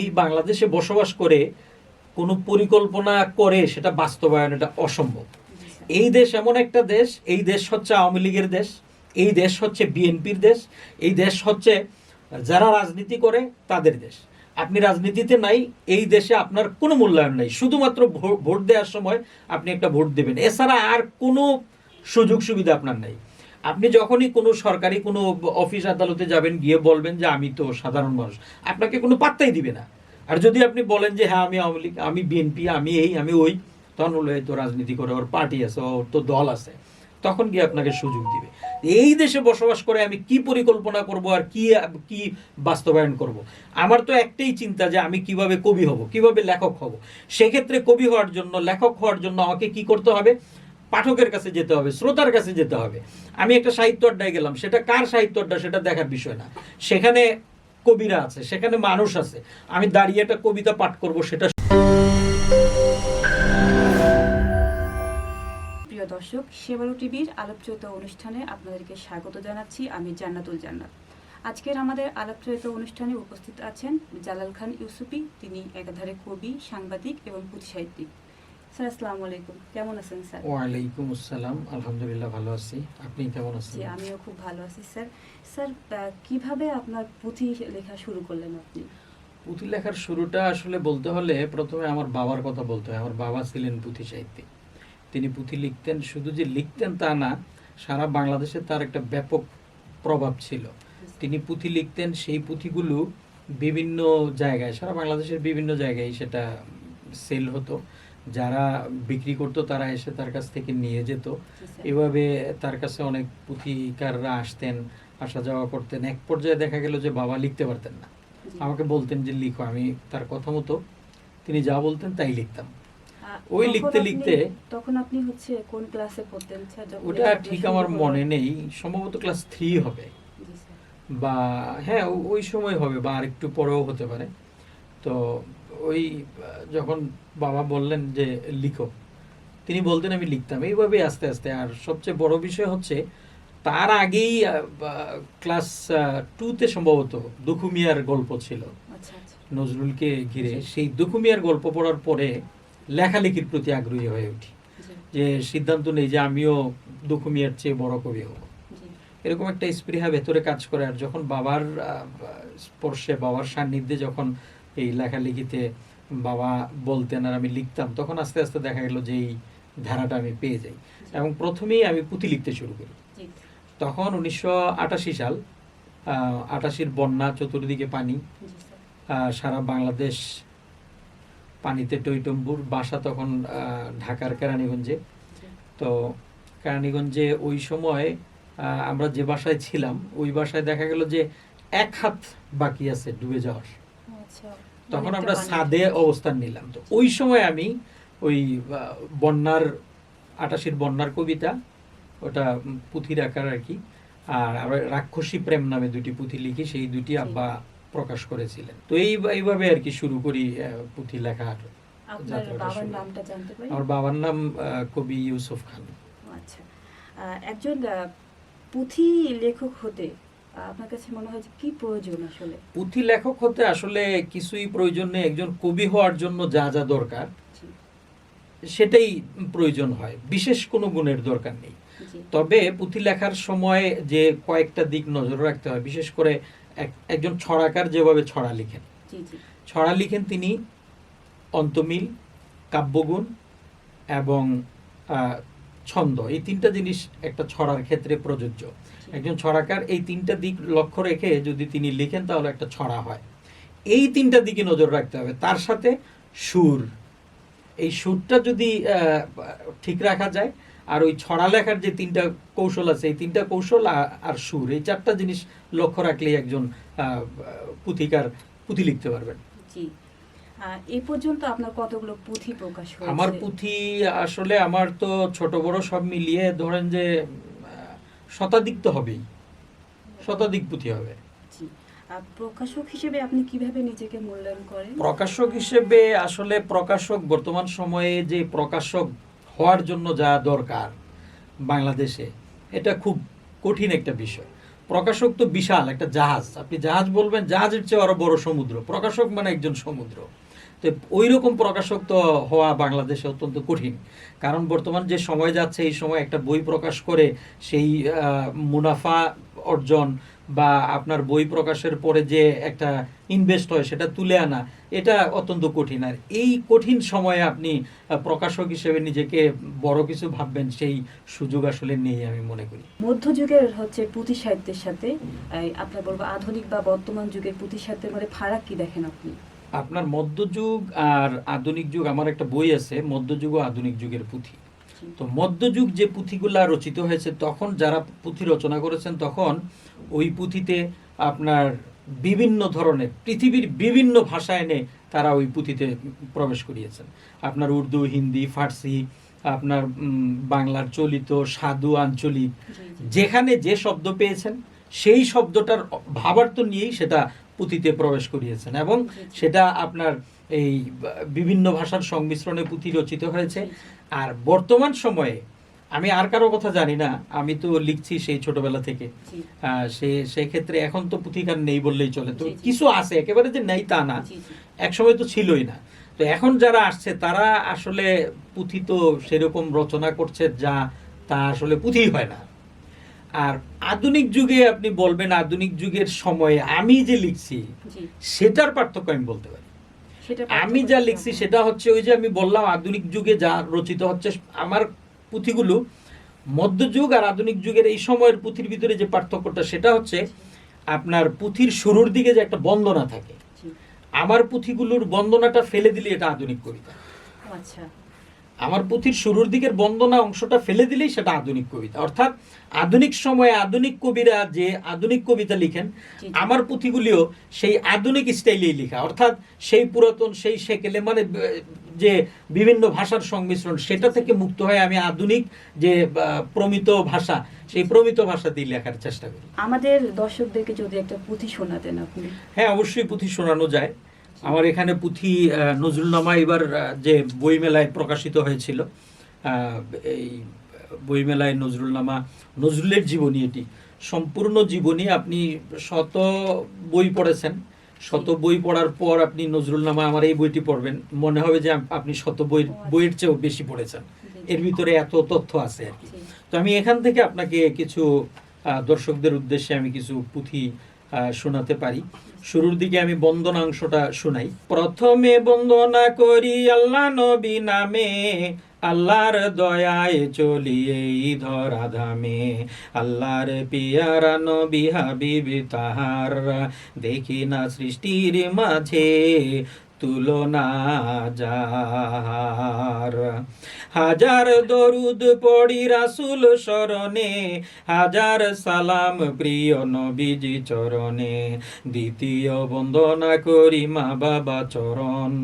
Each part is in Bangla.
এই বাংলাদেশে বসবাস করে কোনো পরিকল্পনা করে সেটা বাস্তবায়ন এটা অসম্ভব। এই দেশ এমন একটা দেশ, এই দেশ হচ্ছে আওয়ামী লীগের দেশ, এই দেশ হচ্ছে বিএনপির দেশ, এই দেশ হচ্ছে যারা রাজনীতি করে তাদের দেশ। আপনি রাজনীতিতে নাই, এই দেশে আপনার কোনো মূল্যায়ন নাই। শুধুমাত্র ভোট দেওয়ার সময় আপনি একটা ভোট দেবেন। এছাড়া আর কোনো সুযোগ সুবিধা আপনার নাই। আপনি যখনই কোনো সরকারি কোনো অফিস আদালতে যাবেন, গিয়ে বলবেন যে আমি তো সাধারণ মানুষ, আপনাকে কোনো পাত্তাই দিবে না। আর যদি আপনি বলেন যে হ্যাঁ আমি আওয়ামী লীগ, আমি বিএনপি, আমি এই, আমি ওই, তখন বলবে তো রাজনীতি করে ওর পার্টি আছে, ওর তো দল আছে। তখন গিয়ে আপনাকে সুযোগ দিবে। এই দেশে বসবাস করে আমি কি পরিকল্পনা করব আর কি কি বাস্তবায়ন করব? আমার তো একটাই চিন্তা যে, আমি কীভাবে কবি হব, কীভাবে লেখক হব? সেক্ষেত্রে কবি হওয়ার জন্য, লেখক হওয়ার জন্য আমাকে কি করতে হবে? পাঠকের কাছে যেতে হবে, শ্রোতার কাছে যেতে হবে। আমি একটা সাহিত্য আড্ডায় গেলাম, সেটা কার সাহিত্য আড্ডা সেটা দেখার বিষয় না। সেখানে কবিরা আছে, সেখানে মানুষ আছে। আমি দাঁড়িয়ে একটা কবিতা পাঠ করব, সেটা প্রিয় দর্শক সেবারু টিভির আলোকচিত অনুষ্ঠানে আপনাদেরকে স্বাগত জানাচ্ছি, আমি জান্নাতুল জান্নাত। আজকের আমাদের আলোকচিত অনুষ্ঠানে উপস্থিত আছেন জালাল খান ইউসুফি, তিনি একাধারে কবি, সাংবাদিক এবং পুঁথি সাহিত্যিক স্যার আসসালামু আলাইকুম। কেমন আছেন স্যার? ওয়ালাইকুম আসসালাম। আলহামদুলিল্লাহ ভালো আছি। আপনি কেমন আছেন? জি আমিও খুব ভালো আছি স্যার। স্যার কীভাবে আপনার পুঁথি লেখা শুরু করলেন আপনি? পুঁথি লেখার শুরুটা আসলে বলতে হলে প্রথমে আমার বাবার কথা বলতে হয়। আমার বাবা ছিলেন পুঁথি সাহিত্যিক। তিনি পুঁথি লিখতেন। শুধু যে লিখতেন তা না সারা বাংলাদেশে তার একটা ব্যাপক প্রভাব ছিল। তিনি পুঁথি লিখতেন। সেই পুঁথিগুলো বিভিন্ন জায়গায় সারা বাংলাদেশের বিভিন্ন জায়গায় সেটা সেল হতো। যারা বিক্রি করতো তারা এসে তার কাছ থেকে নিয়ে যেত। এভাবে তার কাছে অনেক পুঁথিকাররা আসতেন আসা যাওয়া করতেন। এক পর্যায়ে দেখা গেল যে বাবা লিখতে পারতেন না। আমাকে বলতেন যে লিখো। আমি তার কথা মতো তিনি যা বলতেন তাই লিখতাম। ওই লিখতে লিখতে- তখন আপনি হচ্ছে কোন ক্লাসে পড়তেন ওটা ঠিক আমার মনে নেই। সম্ভবত ক্লাস থ্রি হবে। বা হ্যাঁ ওই সময় হবে বা আর একটু পরেও হতে পারে। তো ওই যখন বাবা বললেন যে লিখো তিনি বলতেন আমি লিখতাম। এইভাবে আস্তে আস্তে। আর সবচেয়ে বড় বিষয় হচ্ছে তার আগেই ক্লাস টুতে সম্ভবত দুখুমিয়ার গল্প ছিল। আচ্ছা আচ্ছা। নজরুলকে ঘিরে সেই দুখুমিয়ার গল্প পড়ার পরে লেখালেখির প্রতি আগ্রহী হয়ে উঠি। যে সিদ্ধান্ত নেই যে আমিও দুখুমিয়ার চেয়ে বড় কবি হব। এরকম একটা স্পৃহা ভেতরে কাজ করে। আর যখন বাবার স্পর্শে বাবার সান্নিধ্যে যখন এই লেখালেখিতে বাবা বলতেন আর আমি লিখতাম তখন আস্তে আস্তে দেখা গেল যে এই ধারাটা আমি পেয়ে যাই। এবং প্রথমেই আমি পুঁথি লিখতে শুরু করি। তখন উনিশশো আটাশি সাল আটাশির বন্যা চতুর্দিকে পানি। সারা বাংলাদেশ পানিতে টইটম্বুর বাসা তখন ঢাকার কেরানীগঞ্জে। তো কেরানীগঞ্জে ওই সময় আমরা যে বাসায় ছিলাম ওই বাসায় দেখা গেল যে এক হাত বাকি আছে ডুবে যাওয়ার। তখন আমরা। ছাদে অবস্থান নিলাম। তো ওই সময় আমি ওই বন্যার আটাশির বন্যার কবিতা ওটা উম, পুঁথির আকার আর কি আর রাক্ষসী প্রেম নামে দুটি পুঁথি লিখি সেই দুটি আব্বা প্রকাশ করেছিলেন। তো এই এইভাবে আর কি শুরু করি পুঁথি লেখা আমার বাবার নাম কবি ইউসুফ খান। আচ্ছা। একজন পুঁথি লেখক হতে আপনার কাছে মনে হয় যে কি প্রয়োজন আসলে? পুঁথি লেখক হতে আসলে কিছুই প্রয়োজন নেই একজন কবি হওয়ার জন্য যা যা দরকার সেটাই প্রয়োজন হয় বিশেষ কোনো গুণের দরকার নেই। তবে পুঁথি লেখার সময় যে কয়েকটা দিক নজর রাখতে হয় বিশেষ করে এক- একজন ছড়াকার যেভাবে ছড়া লিখেন। ছড়া লিখেন তিনি অন্তমিল কাব্যগুণ এবং ছন্দ। এই তিনটা জিনিস একটা ছড়ার ক্ষেত্রে প্রযোজ্য। একজন ছড়াকার এই তিনটা দিক লক্ষ্য রেখে যদি তিনি লিখেন তাহলে একটা ছড়া হয়। এই তিনটা দিকে নজর রাখতে হবে। তার সাথে সুর। এই সুরটা যদি ঠিক রাখা যায় আর ওই ছড়া লেখার যে তিনটা কৌশল আছে এই তিনটা কৌশল আর সুর এই চারটা জিনিস লক্ষ্য রাখলেই একজন পুঁথিকার পুঁথি লিখতে পারবেন। জি। এই পর্যন্ত আপনার কতগুলো পুঁথি প্রকাশ আমার পুঁথি আসলে আমার তো ছোট বড় সব মিলিয়ে ধরেন যে শতাধিক তো হবেই। শতাধিক পুঁথি হবে। প্রকাশক হিসেবে আপনি কীভাবে নিজেকে মূল্যায়ন করেন? প্রকাশক হিসেবে আসলে প্রকাশক বর্তমান সময়ে যে প্রকাশক হওয়ার জন্য যা দরকার বাংলাদেশে এটা খুব কঠিন একটা বিষয়। প্রকাশক তো বিশাল একটা জাহাজ। আপনি জাহাজ বলবেন জাহাজের চেয়ে আরও বড় সমুদ্র। প্রকাশক মানে একজন সমুদ্র। তো ওই রকম প্রকাশক তো হওয়া বাংলাদেশে অত্যন্ত কঠিন। কারণ বর্তমান যে সময় যাচ্ছে, এই সময় একটা বই প্রকাশ করে সেই মুনাফা অর্জন বা আপনার বই প্রকাশের পরে যে একটা ইনভেস্ট হয়, সেটা তুলে আনা, এটা অত্যন্ত কঠিন। আর এই কঠিন সময়ে আপনি প্রকাশক হিসেবে নিজেকে বড় কিছু ভাববেন, সেই সুযোগ আসলে নেই আমি মনে করি। মধ্যযুগের হচ্ছে পুঁথি সাহিত্যের সাথে আপনার বলব আধুনিক বা বর্তমান যুগের পুঁথি সাহিত্যের মধ্যে ফারাক কি দেখেন আপনি? আপনার মধ্যযুগ আর আধুনিক যুগ আমার একটা বই আছে মধ্যযুগ ও আধুনিক যুগের পুঁথি তো মধ্যযুগ যে পুঁথিগুলা রচিত হয়েছে তখন যারা পুঁথি রচনা করেছেন তখন ওই পুঁথিতে আপনার বিভিন্ন ধরনের পৃথিবীর বিভিন্ন ভাষা এনে তারা ওই পুঁথিতে প্রবেশ করিয়েছেন আপনার উর্দু হিন্দি ফার্সি আপনার বাংলার চলিত সাধু আঞ্চলিক। যেখানে যে শব্দ পেয়েছেন সেই শব্দটার ভাবার্থ নিয়েই সেটা পুঁথিতে প্রবেশ করিয়েছেন এবং। সেটা আপনার এই বিভিন্ন ভাষার সংমিশ্রণে পুঁথি রচিত হয়েছে। আর বর্তমান সময়ে আমি আর কারও কথা জানি না আমি তো লিখছি সেই ছোটবেলা থেকে সে সেক্ষেত্রে এখন তো পুঁথিকার নেই বললেই চলে তো। কিছু আছে একেবারে যে নেই তা না। একসময় তো ছিলই না তো এখন যারা আসছে তারা আসলে পুঁথি তো সেরকম রচনা করছে যা তা আসলে পুঁথি হয় না আর আধুনিক যুগে আপনি বলবেন আধুনিক যুগের সময়ে আমি যে লিখছি সেটার পার্থক্য আমি বলতে পারি। আমি যা লিখছি সেটা হচ্ছে ওই যে আমি বললাম আধুনিক যুগে যা রচিত হচ্ছে আমার পুঁথিগুলো মধ্যযুগ আর আধুনিক যুগের এই সময়ের পুঁথির ভিতরে যে পার্থক্যটা সেটা হচ্ছে আপনার পুঁথির শুরুর দিকে যে একটা বন্দনা থাকে। আমার পুঁথিগুলোর বন্দনাটা ফেলে দিলে এটা আধুনিক কবিতা। আচ্ছা। আমার পুঁথির শুরুর দিকের বন্দনা অংশটা ফেলে দিলেই সেটা আধুনিক কবিতা। অর্থাৎ আধুনিক সময়ে আধুনিক কবিরা যে আধুনিক কবিতা লিখেন। আমার পুঁথিগুলিও সেই আধুনিক স্টাইলেই লেখা। অর্থাৎ সেই পুরাতন সেই সেকেলে মানে যে বিভিন্ন ভাষার সংমিশ্রণ সেটা থেকে মুক্ত হয়ে আমি আধুনিক যে প্রমিত ভাষা সেই প্রমিত ভাষা দিয়ে লেখার চেষ্টা করি। আমাদের দর্শকদেরকে যদি একটা পুঁথি শোনাতেন আপনি। হ্যাঁ অবশ্যই পুঁথি শোনানো যায়। আমার এখানে পুঁথি নজরুলনামা এবার যে বইমেলায় প্রকাশিত হয়েছিল এই বইমেলায় নজরুলনামা নজরুলের জীবনী এটি। সম্পূর্ণ জীবনী আপনি শত বই পড়েছেন শত বই পড়ার পর আপনি নজরুলনামা আমার এই বইটি পড়বেন মনে হবে যে আপনি শত বই বইয়ের চেয়েও বেশি পড়েছেন। এর ভিতরে এত তথ্য আছে আর কি। তো আমি এখান থেকে আপনাকে কিছু দর্শকদের উদ্দেশ্যে আমি কিছু পুঁথি শোনাতে পারি। শুরুর দিকে আমি বন্দনাংশটা শুনাই। প্রথমে বন্দনা করি আল্লাহ নবী নামে, আল্লাহর দয়ায় চলি এই ধরা ধামে আল্লাহর পিয়ারা নবী হাবিব তাহার, দেখি না সৃষ্টির মাঝে তুলনা যার। হাজার দরুদ পড়ি রাসুল শরণে হাজার সালাম প্রিয় নবীজি চরণে। দ্বিতীয় বন্দনা করি মা বাবা চরণ,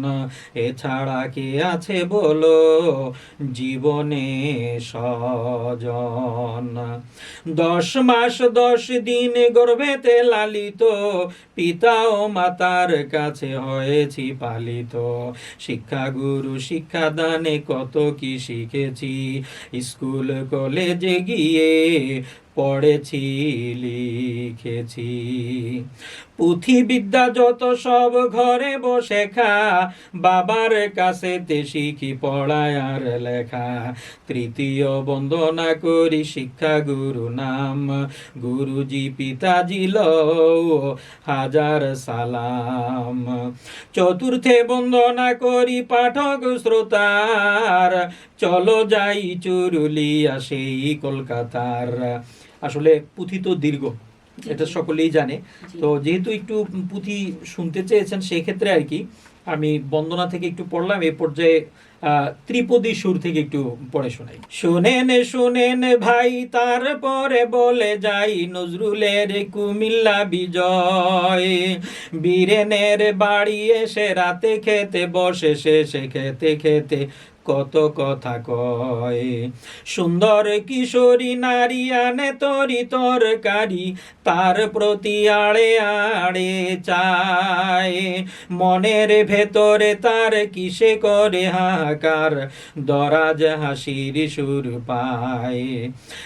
এছাড়া কে আছে বলো? জীবনে সজন দশ মাস দশ দিন গর্ভেতে লালিত, পিতা ও মাতার কাছে হয়েছি পালিত। শিক্ষা গুরু শিক্ষা দানে কত কি শিখেছি। স্কুল কলেজে গিয়ে পড়েছি লিখেছি। পুঁথি বিদ্যা যত সব ঘরে বসে খা, বাবার কাছেতে শিখি পড়ায় আর লেখা। তৃতীয় বন্দনা করি শিক্ষা গুরু নাম, গুরুজি পিতাজি লও, হাজার সালাম। চতুর্থে বন্দনা করি পাঠক শ্রোতার, চলো যাই চুরুলিয়া সেই কলকাতার। আসলে পুঁথি তো দীর্ঘ এটা সকলেই জানে। তো যেহেতু একটু পুঁথি শুনতে চেয়েছেন সেই ক্ষেত্রে আর কি আমি বন্দনা থেকে একটু পড়লাম এই পর্যায়ে ত্রিপদী সুর থেকে একটু পড়ে শোনাই। শোনেন শোনেন ভাই তারপরে বলে যাই নজরুলের কুমিল্লা বিজয়। বীরেনের বাড়ি এসে রাতে খেতে বসে শেষে খেতে খেতে কত কথা কয়। সুন্দর কিশোরী নারী আনে তরি তরকারি, তার প্রতি আড়ে আড়ে চায়। মনের ভেতরে তার কিসে করে হাহাকার, দরাজ হাসির সুর পায়।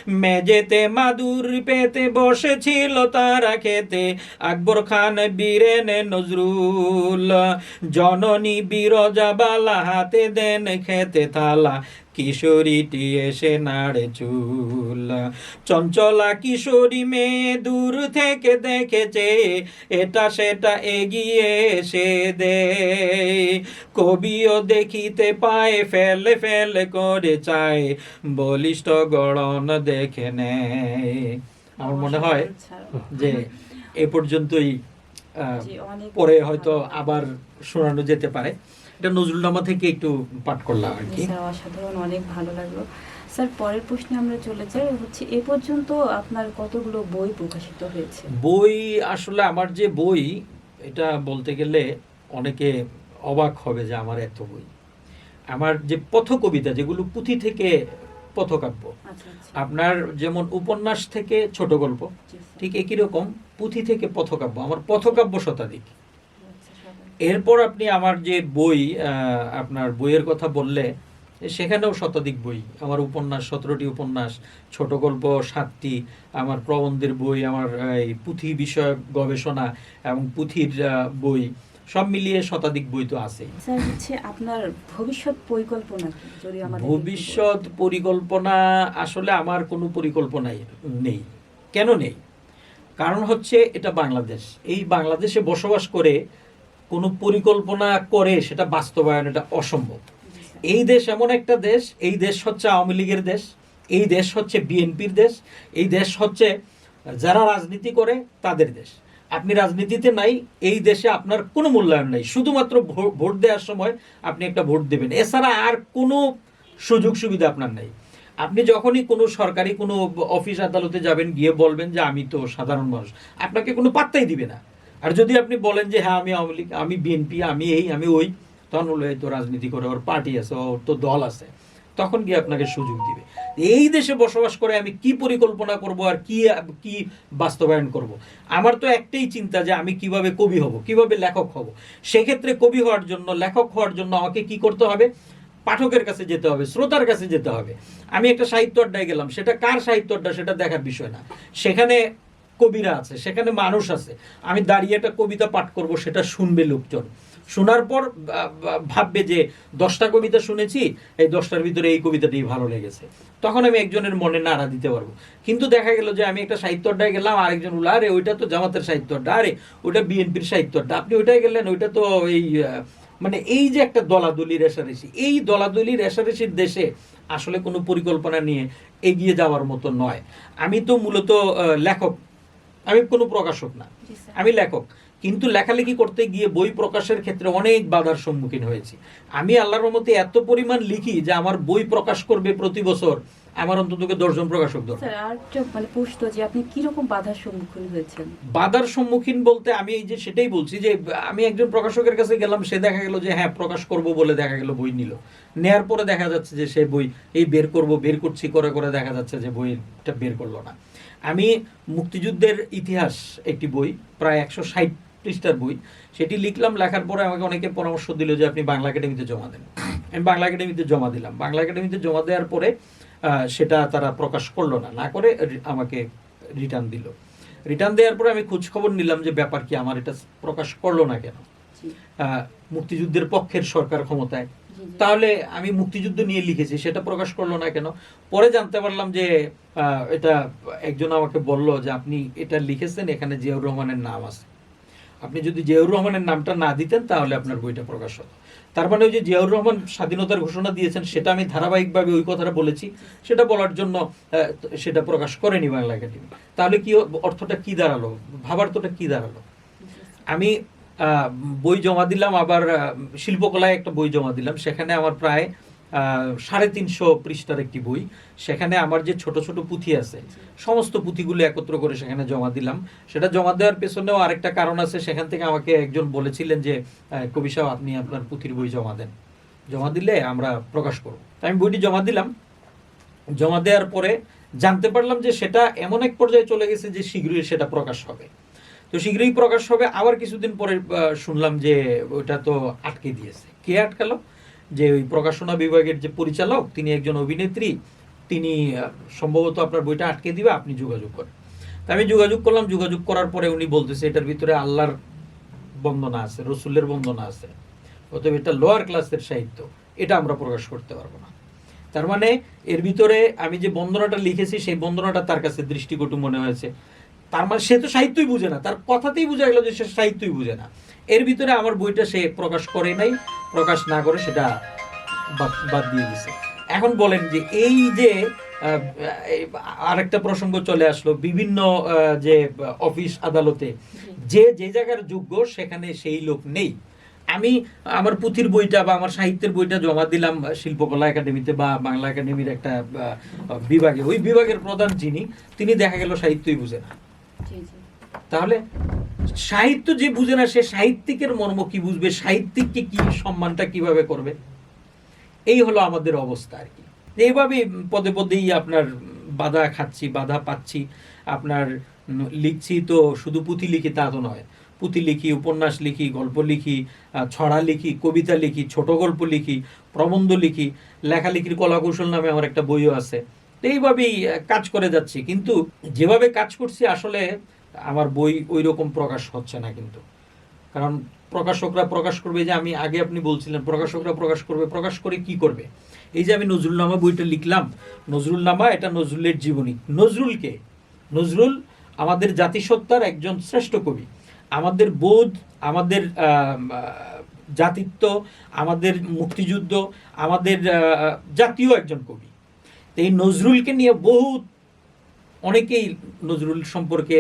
মেজেতে মাদুর পেতে বসেছিল তারা খেতে, আকবর খান, বীরেন, নজরুল। জননী বিরজাবালা হাতে দেন খেতে। থালা কিশোরীটি এসে নাড়ে চুল। চঞ্চলা কিশোরী মেয়ে দূর থেকে দেখেছে এটা সেটা এগিয়ে এসে দে। কবিও দেখিতে পায় ফেলে ফেলে করে চায় বলিষ্ঠ গড়ন দেখে নেয়। আমার মনে হয় যে এ পর্যন্তই আহ, পরে হয়তো আবার শোনানো যেতে পারে। এটা নজরুলনামা থেকে একটু পাঠ করলাম আর কি। স্যার অসাধারণ অনেক ভালো লাগল। স্যার পরের প্রশ্নে আমরা চলে যাই। হচ্ছে এ পর্যন্ত আপনার কতগুলো বই প্রকাশিত হয়েছে? বই আসলে আমার যে বই এটা বলতে গেলে অনেকে অবাক হবে যে আমার এত বই। আমার যে পথ কবিতা যেগুলো পুঁথি থেকে পথকাব্য আচ্ছা আচ্ছা। আপনার যেমন উপন্যাস থেকে ছোট গল্প ঠিক একই রকম পুঁথি থেকে পথকাব্য আমার পথকাব্য শতাধিক। এরপর আপনি আমার যে বই আপনার বইয়ের কথা বললে সেখানেও শতাধিক বই। আমার উপন্যাস সতেরোটি উপন্যাস ছোট গল্প সাতটি আমার প্রবন্ধের বই আমার এই পুঁথি বিষয়ক গবেষণা এবং পুঁথির বই সব মিলিয়ে শতাধিক বই তো আছে স্যার হচ্ছে আপনার ভবিষ্যৎ পরিকল্পনা যদি আমাদের ভবিষ্যৎ পরিকল্পনা আসলে আমার কোনো পরিকল্পনাই নেই। কেন নেই? কারণ হচ্ছে এটা বাংলাদেশ। এই বাংলাদেশে বসবাস করে কোনো পরিকল্পনা করে সেটা বাস্তবায়ন, এটা অসম্ভব। এই দেশ এমন একটা দেশ, এই দেশ হচ্ছে আওয়ামী লীগের দেশ, এই দেশ হচ্ছে বিএনপির দেশ, এই দেশ হচ্ছে যারা রাজনীতি করে তাদের দেশ। আপনি রাজনীতিতে নাই, এই দেশে আপনার কোনো মূল্যায়ন নাই। শুধুমাত্র ভোট দেওয়ার সময় আপনি একটা ভোট দেবেন। এছাড়া আর কোনো সুযোগ সুবিধা আপনার নাই। আপনি যখনই কোনো সরকারি কোনো অফিস আদালতে যাবেন, গিয়ে বলবেন যে, আমি তো সাধারণ মানুষ। আপনাকে কোনো পাত্তাই দিবে না। আর যদি আপনি বলেন যে হ্যাঁ আমি আওয়ামী লীগ, আমি বিএনপি আমি এই, আমি ওই, তখন বলবে "এই তো রাজনীতি করে ওর পার্টি আছে ওর তো দল আছে। তখন গিয়ে আপনাকে সুযোগ দিবে। এই দেশে বসবাস করে আমি কি পরিকল্পনা করব আর কি কি বাস্তবায়ন করব? আমার তো একটাই চিন্তা যে, আমি কীভাবে কবি হব, কীভাবে লেখক হব? সেক্ষেত্রে কবি হওয়ার জন্য, লেখক হওয়ার জন্য আমাকে কি করতে হবে? পাঠকের কাছে যেতে হবে, শ্রোতার কাছে যেতে হবে। আমি একটা সাহিত্য আড্ডায় গেলাম, সেটা কার সাহিত্য আড্ডা সেটা দেখার বিষয় না। সেখানে কবিরা আছে, সেখানে মানুষ আছে। আমি দাঁড়িয়ে একটা কবিতা পাঠ করব, সেটা শুনবে লোকজন। শোনার পর ভাববে যে দশটা কবিতা শুনেছি, এই দশটার ভিতরে এই কবিতাটি ভালো লেগেছে। তখন আমি একজনের মনে নাড়া দিতে পারব। কিন্তু দেখা গেল যে আমি একটা সাহিত্য আড্ডায় গেলাম, আরেকজন বলল আরে, ওইটা তো জামাতের সাহিত্য আড্ডা আরে, ওইটা বিএনপির সাহিত্য আড্ডা আপনি ওইটাই গেলেন, ওইটা তো এই মানে এই যে একটা দলাদলি রেশারেশি এই দলাদলি রেশারেশির দেশে আসলে কোনো পরিকল্পনা নিয়ে এগিয়ে যাওয়ার মতো নয়। আমি তো মূলত লেখক আমি কোনো প্রকাশক না। আমি লেখক। কিন্তু লেখালেখি করতে গিয়ে বই প্রকাশের ক্ষেত্রে অনেক বাধার সম্মুখীন হয়েছি। আমি আল্লাহর মতে এত পরিমাণ লিখি যে আমার বই প্রকাশ করবে প্রতি বছর। আমার অন্তত দশজন প্রকাশক দরকার। আর মানে যে আপনি বাধার সম্মুখীন হয়েছেন? বাধার সম্মুখীন বলতে আমি এই যে সেটাই বলছি যে আমি একজন প্রকাশকের কাছে গেলাম সে দেখা গেল যে হ্যাঁ প্রকাশ করব বলে দেখা গেল বই নিল। নেয়ার পরে দেখা যাচ্ছে যে সে বই এই বের করব বের করছি করে করে দেখা যাচ্ছে যে বইটা বের করল না। আমি মুক্তিযুদ্ধের ইতিহাস একটি বই প্রায় একশো ষাট পৃষ্ঠার বই। সেটি লিখলাম লেখার পরে আমাকে অনেকে পরামর্শ দিল যে আপনি বাংলা একাডেমিতে জমা দেন। আমি বাংলা একাডেমিতে জমা দিলাম। বাংলা একাডেমিতে জমা দেওয়ার পরে সেটা তারা প্রকাশ করল না। না করে আমাকে রিটার্ন দিল। রিটার্ন দেওয়ার পরে আমি খোঁজ খবর নিলাম যে ব্যাপার কি আমার এটা প্রকাশ করল না কেন। মুক্তিযুদ্ধের পক্ষের সরকার ক্ষমতায়। তাহলে আমি মুক্তিযুদ্ধ নিয়ে লিখেছি, সেটা প্রকাশ করল না কেন? পরে জানতে পারলাম যে এটা একজন আমাকে বলল যে আপনি এটা লিখেছেন, এখানে জিয়াউর রহমানের নাম আছে। আপনি যদি জিয়াউর রহমানের নামটা না দিতেন, তাহলে আপনার বইটা প্রকাশ হতো। তার মানে ওই যে জিয়াউর রহমান স্বাধীনতার ঘোষণা দিয়েছেন, সেটা আমি ধারাবাহিকভাবে ওই কথাটা বলেছি। সেটা বলার জন্য সেটা প্রকাশ করেনি বাংলা একাডেমি। তাহলে কি অর্থটা কি দাঁড়াল? ভাবার্থটা কি দাঁড়াল? আমি বই জমা দিলাম, আবার শিল্পকলায় একটা বই জমা দিলাম। সেখানে আমার প্রায় সাড়ে তিনশো পৃষ্ঠার একটি বই। সেখানে আমার যে ছোট ছোট পুঁথি আছে, সমস্ত পুঁথিগুলো একত্র করে সেখানে জমা দিলাম। সেটা জমা দেওয়ার পেছনেও আরেকটা কারণ আছে। সেখান থেকে আমাকে একজন বলেছিলেন যে কবি সাহেব, আপনি আপনার পুঁথির বই জমা দেন। জমা দিলে আমরা প্রকাশ করব। আমি বইটি জমা দিলাম। জমা দেওয়ার পরে জানতে পারলাম যে সেটা এমন এক পর্যায়ে চলে গেছে যে শীঘ্রই সেটা প্রকাশ হবে। তো শীঘ্রই প্রকাশ হবে। আবার কিছুদিন পরে শুনলাম যে ওটা তো আটকে দিয়েছে। কে আটকালো? যে ওই প্রকাশনা বিভাগের যে পরিচালক, তিনি একজন অভিনেত্রী, তিনি সম্ভবত আপনার বইটা আটকে দিবে, আপনি যোগাযোগ করেন। তা আমি যোগাযোগ করলাম, যোগাযোগ করার পরে উনি বলতেছে, এটার ভিতরে আল্লাহর বন্দনা আছে, রসুলের বন্দনা আছে, অতএব এটা লোয়ার ক্লাসের সাহিত্য। এটা আমরা প্রকাশ করতে পারব না। তার মানে এর ভিতরে আমি যে বন্দনাটা লিখেছি, সেই বন্দনাটা তার কাছে দৃষ্টিকটু মনে হয়েছে। তার মানে সে তো সাহিত্যই বুঝে না। তার কথাতেই বোঝা গেল যে সে সাহিত্যই বুঝে না। এর ভিতরে আমার বইটা সে প্রকাশ করে নাই, প্রকাশ না করে সেটা বাদ- দিয়ে দিছে। এখন বলেন যে এই যে আরেকটা প্রসঙ্গ চলে আসলো, বিভিন্ন যে অফিস আদালতে, যে যে জায়গার যোগ্য সেখানে সেই লোক নেই। আমি আমার পুঁথির বইটা বা আমার সাহিত্যের বইটা জমা দিলাম শিল্পকলা একাডেমিতে বা বাংলা একাডেমির একটা বিভাগে। ওই বিভাগের প্রধান যিনি, তিনি দেখা গেল সাহিত্যই বুঝে না। তাহলে সাহিত্য যে বুঝে না, সে সাহিত্যিকের মর্ম কি বুঝবে? সাহিত্যিককে কি সম্মানটা কীভাবে করবে? এই হলো আমাদের অবস্থা আর কি। এইভাবে পদে পদেই আপনার বাধা খাচ্ছি, বাধা পাচ্ছি। আপনার লিখছি তো শুধু পুঁথি লিখি তা তো নয়। পুঁথি লিখি, উপন্যাস লিখি, গল্প লিখি ছড়া লিখি, কবিতা লিখি, ছোট গল্প লিখি, প্রবন্ধ লিখি, লেখালেখির কলাকৌশল নামে আমার একটা বইও আছে। এইভাবেই কাজ করে যাচ্ছি। কিন্তু যেভাবে কাজ করছি, আসলে আমার বই ওই রকম প্রকাশ হচ্ছে না কিন্তু। কারণ প্রকাশকরা প্রকাশ করবে যে আমি আগে আপনি বলছিলেন, প্রকাশকরা প্রকাশ করবে, প্রকাশ করে কি করবে? এই যে আমি নজরুলনামা বইটা লিখলাম, নজরুলনামা এটা নজরুলের জীবনী। নজরুলকে? নজরুল আমাদের জাতিসত্তার একজন শ্রেষ্ঠ কবি। আমাদের বোধ, আমাদের জাতিত্ব, আমাদের মুক্তিযুদ্ধ, আমাদের জাতীয় একজন কবি। তো এই নজরুলকে নিয়ে বহু অনেকেই নজরুল সম্পর্কে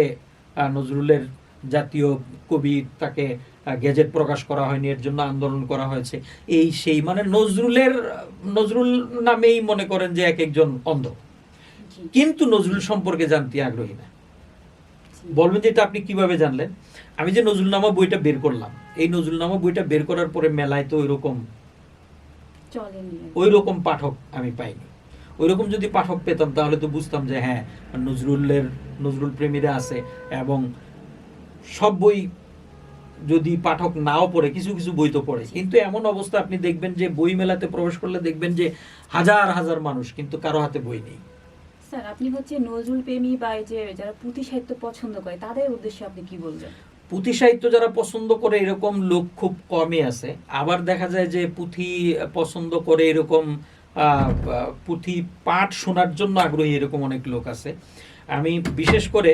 নজরুলের জাতীয় কবি তাকে গেজেট প্রকাশ করা হয়নি এর জন্য আন্দোলন করা হয়েছে। এই সেই মানে নজরুলের নজরুল নামেই মনে করেন যে এক একজন অন্ধ। কিন্তু নজরুল সম্পর্কে জানতে আগ্রহী না। বলবেন যে এটা আপনি কীভাবে জানলেন? আমি যে নজরুলনামা বইটা বের করলাম এই নজরুলনামা বইটা বের করার পরে মেলায় তো আর কি। ওই রকম পাঠক আমি পাইনি। ওই রকম যদি পাঠক পেতাম তাহলে তো বুঝতাম যে হ্যাঁ নজরুলের নজরুল প্রেমীরা আছে এবং সব বই যদি পাঠক নাও পড়ে কিছু কিছু বই তো পড়ে। কিন্তু এমন অবস্থা আপনি দেখবেন যে বই মেলাতে প্রবেশ করলে দেখবেন যে হাজার হাজার মানুষ কিন্তু কারও হাতে বই নেই। স্যার আপনি হচ্ছে নজরুল প্রেমী বা যে যারা পুঁথি সাহিত্য পছন্দ করে তাদের উদ্দেশ্যে আপনি কি বলবেন? পুঁথি সাহিত্য যারা পছন্দ করে এরকম লোক খুব কমই আছে। আবার দেখা যায় যে পুঁথি পছন্দ করে এরকম পুঁথি পাঠ শোনার জন্য আগ্রহী এরকম অনেক লোক আছে। আমি বিশেষ করে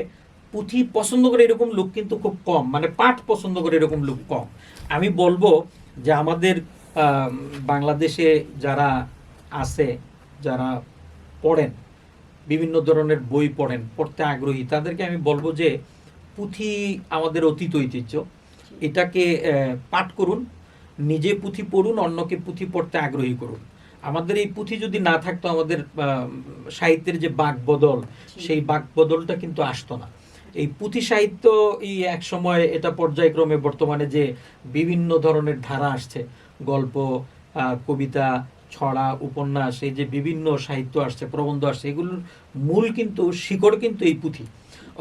পুঁথি পছন্দ করে এরকম লোক কিন্তু খুব কম মানে পাঠ পছন্দ করে এরকম লোক কম। আমি বলব যে আমাদের বাংলাদেশে যারা আছে, যারা পড়েন, বিভিন্ন ধরনের বই পড়েন, পড়তে আগ্রহী, তাদেরকে আমি বলব যে পুঁথি আমাদের অতীত ঐতিহ্য। এটাকে পাঠ করুন, নিজে পুঁথি পড়ুন, অন্যকে পুঁথি পড়তে আগ্রহী করুন। আমাদের এই পুঁথি যদি না থাকতো আমাদের সাহিত্যের যে বাক বদল সেই বাক বদলটা কিন্তু আসতো না। এই পুঁথি সাহিত্য এই এক সময় এটা পর্যায়ক্রমে বর্তমানে যে বিভিন্ন ধরনের ধারা আসছে গল্প কবিতা ছড়া উপন্যাস এই যে বিভিন্ন সাহিত্য আসছে প্রবন্ধ আসছে এগুলোর মূল কিন্তু শিকড় কিন্তু এই পুঁথি।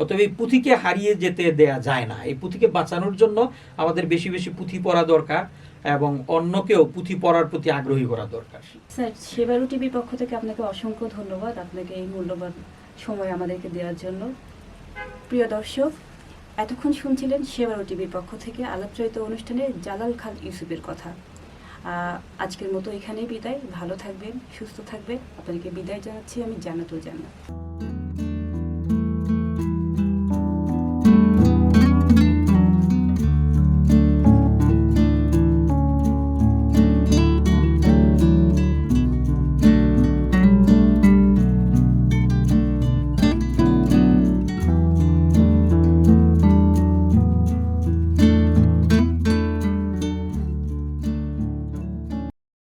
অতএব এই পুঁথিকে হারিয়ে যেতে দেয়া যায় না। এই পুঁথিকে বাঁচানোর জন্য আমাদের বেশি বেশি পুঁথি পড়া দরকার। এবং অন্যকেও পুঁথি পড়ার প্রতি আগ্রহী করা দরকার। স্যার, সেবারু টিভির পক্ষ থেকে আপনাকে অসংখ্য ধন্যবাদ আপনাকে এই মূল্যবান সময় আমাদেরকে দেওয়ার জন্য। প্রিয় দর্শক, এতক্ষণ শুনছিলেন সেবারু টিভির পক্ষ থেকে আলাপচারিত অনুষ্ঠানে জালাল খান ইউসুফের কথা। আজকের মতো এখানেই বিদায়। ভালো থাকবেন, সুস্থ থাকবেন। আপনাদেরকে বিদায় জানাচ্ছি আমি জান্নাতুল জান্নাত।